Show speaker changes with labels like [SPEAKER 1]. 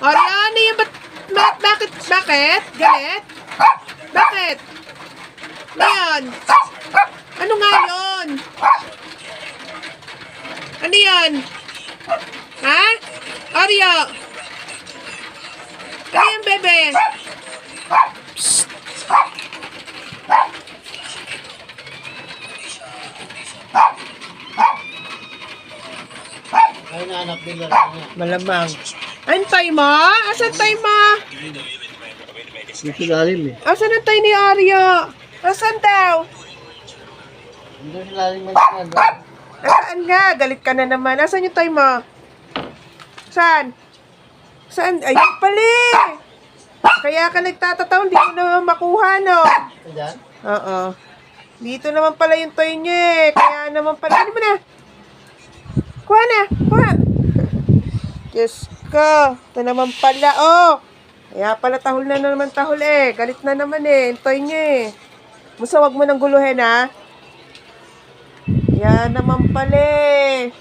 [SPEAKER 1] Ariana, yan ba't, ba- bakit, bakit? Galit? Bakit? Ano yan? Ano nga yun? Ano yan? Ha? Arya? Ano yan, bebe? Psst.
[SPEAKER 2] Ay, naanak nila niya.
[SPEAKER 1] Malamang. Antay mo? Asan tay mo?
[SPEAKER 2] Dito lalim eh.
[SPEAKER 1] Asan ang tay ni Arya? Asan daw?
[SPEAKER 2] Sa lalim man yan.
[SPEAKER 1] Saan nga? Galit ka na naman. Asan yung tay mo? Saan? Saan? Ayun pali! Kaya ka nagtatataon, di mo naman makuha, no?
[SPEAKER 2] Diyan?
[SPEAKER 1] Oo. Dito naman pala yung toy niya eh. Kaya naman pala. Ano mo na? Kuha na. Kuha. Diyos ko. Ito naman pala. Oh. Kaya pala tahol na naman tahol eh. Galit na naman eh. Yung toy niya eh. Musa wag mo nang guluhin ha. Yan naman pala eh.